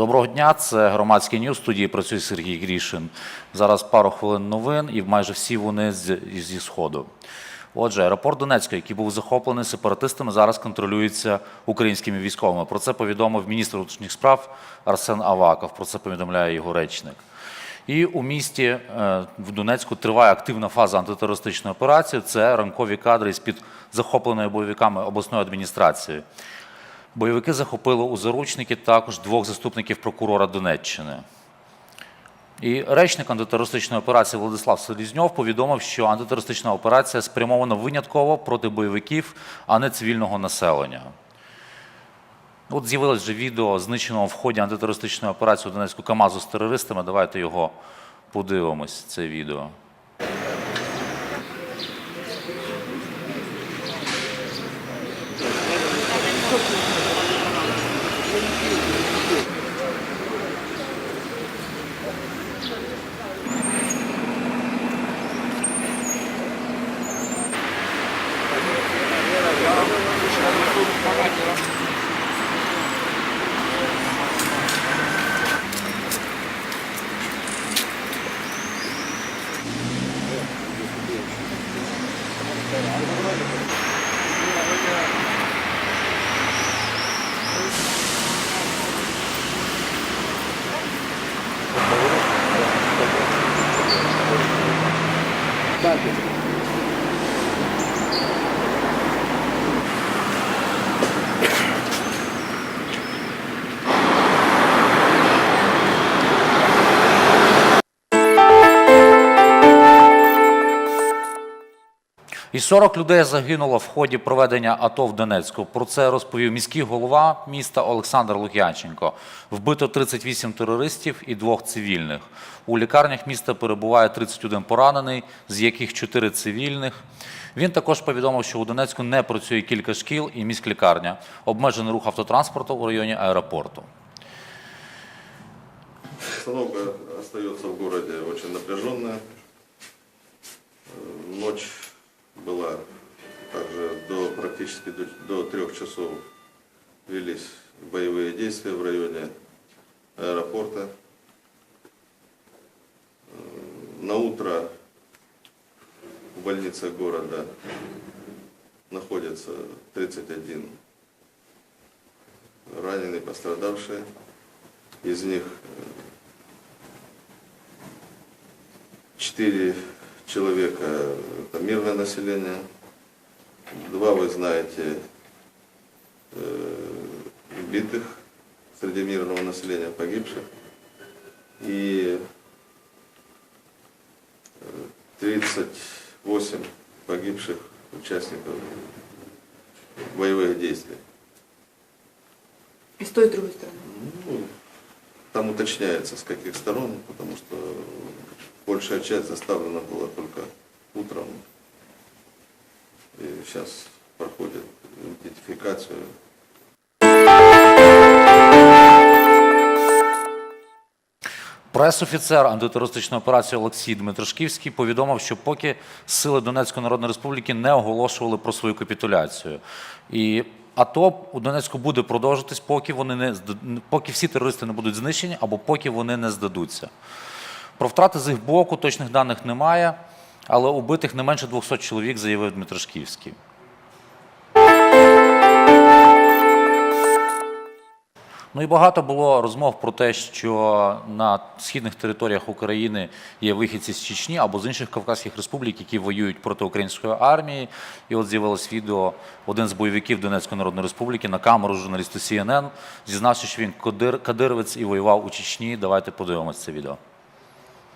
Доброго дня, це громадський ньюз. Студії працює Сергій Грішин. Зараз пару хвилин новин, і майже всі вони з- зі сходу. Отже, аеропорт Донецька, який був захоплений сепаратистами, зараз контролюється українськими військовими. Про це повідомив міністр внутрішніх справ Арсен Аваков. Про це повідомляє його речник. І у місті е, в Донецьку триває активна фаза антитерористичної операції. Це ранкові кадри з під захопленої бойовиками обласної адміністрації. Бойовики захопили у заручники також двох заступників прокурора Донеччини. І речник антитерористичної операції Владислав Селізньов повідомив, що антитерористична операція спрямована винятково проти бойовиків, а не цивільного населення. От з'явилось вже відео знищеного в ході антитерористичної операції у Донецьку КАМАЗу з терористами. Давайте його подивимось, це відео. І 40 людей загинуло в ході проведення АТО в Донецьку. Про це розповів міський голова міста Олександр Лук'янченко. Вбито 38 терористів і двох цивільних. У лікарнях міста перебуває 31 поранений, з яких 4 цивільних. Він також повідомив, що у Донецьку не працює кілька шкіл і міськлікарня. Обмежений рух автотранспорту у районі аеропорту. Обстановка остается в городе очень напряженная. Э, Ночь практически до, до трех часов велись боевые действия в районе аэропорта. Э, На утро в больнице города находится 31 раненые, пострадавшие. Из них Четыре человека – это мирное население. Два, вы знаете, э, убитых среди мирного населения, погибших. И э, 38 погибших участников боевых действий. И с той и с другой стороны. Ну, там уточняется, с каких сторон, потому что большая часть заставлена была только сейчас проходит идентификацию. Пресофіцер антитерористичної операції Олексій Дмитришківський повідомив, що поки сили Донецької Народної Республіки не оголошували про свою капітуляцію. І АТО у Донецьку буде продовжитись, поки вони не поки всі терористи не будуть знищені або поки вони не здадуться. Про втрати з їх боку точних даних немає, але убитих не менше 200 чоловік, заявив Дмитришківський. Ну і багато було розмов про те, що на східних територіях України є вихідці з Чечні або з інших Кавказьких республік, які воюють проти української армії. І от з'явилось відео один з бойовиків Донецької Народної Республіки на камеру журналісту CNN, зізнався, що він кадир, кадировець і воював у Чечні. Давайте подивимося це відео.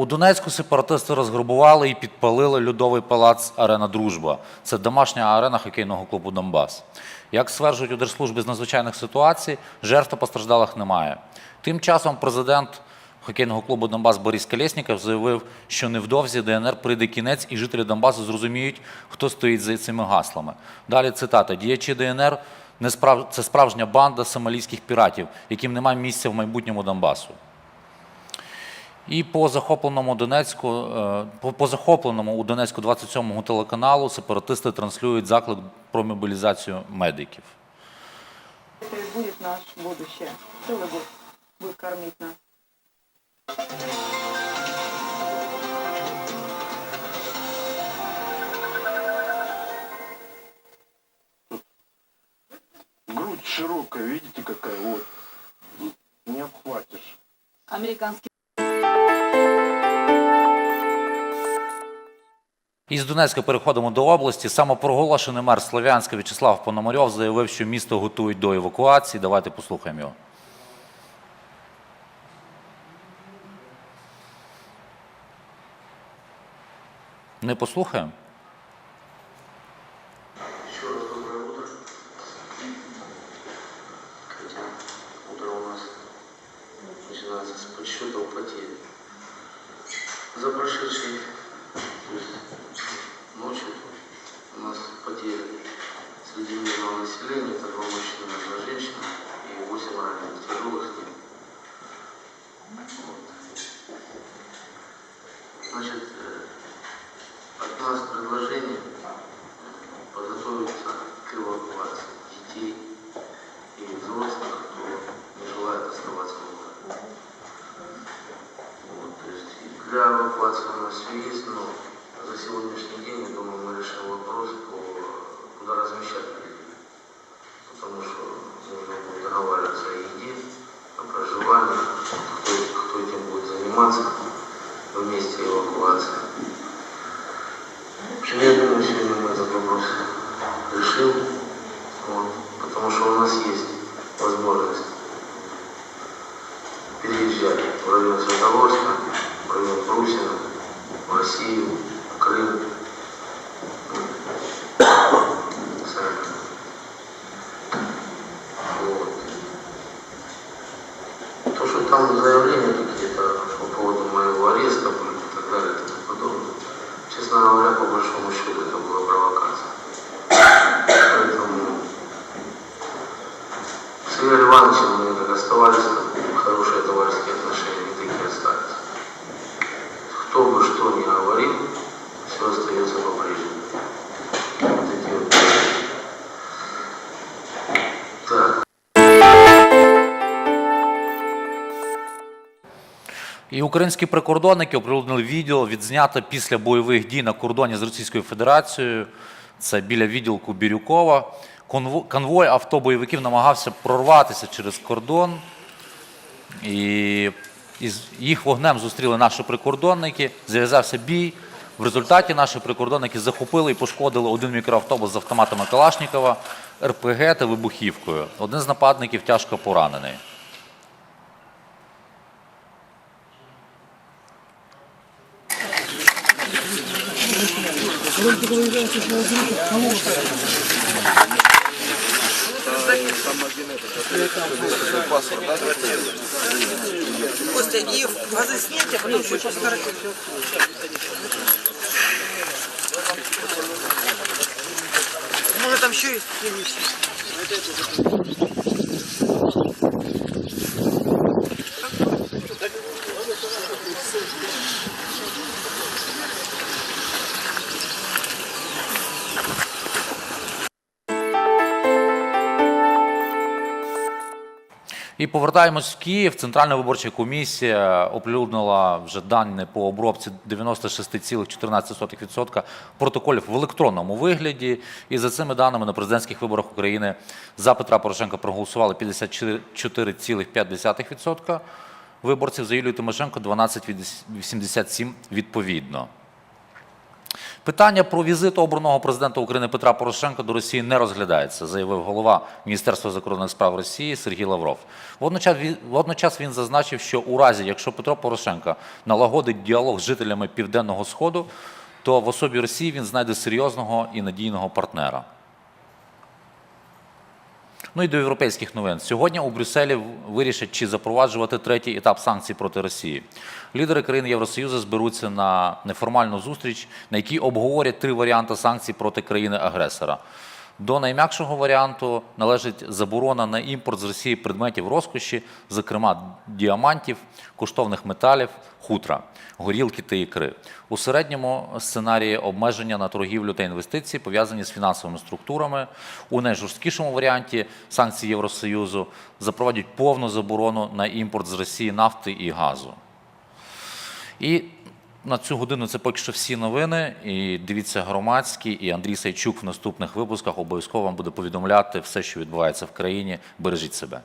У Донецьку сепаратисти розграбували і підпалили льодовий палац Арена Дружба. Це домашня арена хокейного клубу Донбас. Як стверджують у Держслужбі з надзвичайних ситуацій, жертв постраждалих немає. Тим часом президент хокейного клубу Донбас Борис Колєсніков заявив, що невдовзі ДНР прийде кінець, і жителі Донбасу зрозуміють, хто стоїть за цими гаслами. Далі цитата: діячі ДНР не справ... це справжня банда сомалійських піратів, яким немає місця в майбутньому Донбасу. І по захопленому Донецьку, е, по, захопленому у Донецьку 27-му телеканалу сепаратисти транслюють заклик про мобілізацію медиків. Это и будет наше будущее. Целый год будет кормить нас. Грудь широкая, видите, какая вот. Не обхватишь. Американский Із Донецька переходимо до області. Самопроголошений мер Слов'янська В'ячеслав Пономарьов заявив, що місто готують до евакуації. Давайте послухаємо його. Не послухаємо? Мирного населения, это два мужчины, одна женщина и 8 раненых, тяжелых ним. Вот. Значит, э, от нас предложение подготовиться к эвакуации детей и взрослых, кто не желает оставаться в. Вот, то есть для эвакуации у нас все есть, но за сегодняшний день, я думаю, мы решим вопрос, по, куда размещать. Потому что нужно будет договариваться о еде, о проживании, кто, кто этим будет заниматься в месте эвакуации. В общем, я думаю, сегодня мы этот вопрос решил, вот, потому что у нас есть возможность переезжать в район Светогорска, в район Брусина, в Россию, в Крым. Ну, Сами. Вот. То, что там заявления какие-то по поводу моего ареста и так далее и тому подобное, честно говоря, по большому счету это была провокация. Поэтому с Игорем Ивановичем мы как оставались, там, хорошие товарищеские отношения, не такие остались. Кто бы что ни говорил, все остается по-прежнему. І українські прикордонники оприлюднили відео, відзнято після бойових дій на кордоні з Російською Федерацією. Це біля відділку Бірюкова. Конво- Конвой авто бойовиків намагався прорватися через кордон. І їх вогнем зустріли наші прикордонники. Зав'язався бій. В результаті наші прикордонники захопили і пошкодили один мікроавтобус з автоматами Калашнікова, РПГ та вибухівкою. Один з нападників тяжко поранений. Костя, их газы снять, а потом еще поскоротить. Может там еще есть І повертаємось в Київ. Центральна виборча комісія оприлюднила вже дані по обробці 96,14% протоколів в електронному вигляді. І за цими даними на президентських виборах України за Петра Порошенка проголосували 54,5% виборців, за Юлію Тимошенко 12,87% відповідно. Питання про візит обраного президента України Петра Порошенка до Росії не розглядається, заявив голова Міністерства закордонних справ Росії Сергій Лавров. Водночас він, зазначив, що у разі, якщо Петро Порошенка налагодить діалог з жителями Південного Сходу, то в особі Росії він знайде серйозного і надійного партнера. Ну і до європейських новин. Сьогодні у Брюсселі вирішать, чи запроваджувати третій етап санкцій проти Росії. Лідери країн Євросоюзу зберуться на неформальну зустріч, на якій обговорять три варіанти санкцій проти країни-агресора. До найм'якшого варіанту належить заборона на імпорт з Росії предметів розкоші, зокрема діамантів, коштовних металів, хутра, горілки та ікри. У середньому сценарії обмеження на торгівлю та інвестиції пов'язані з фінансовими структурами. У найжорсткішому варіанті санкцій Євросоюзу запровадять повну заборону на імпорт з Росії нафти і газу. І на цю годину це поки що всі новини. І дивіться громадські, і Андрій Сайчук в наступних випусках обов'язково вам буде повідомляти все, що відбувається в країні. Бережіть себе.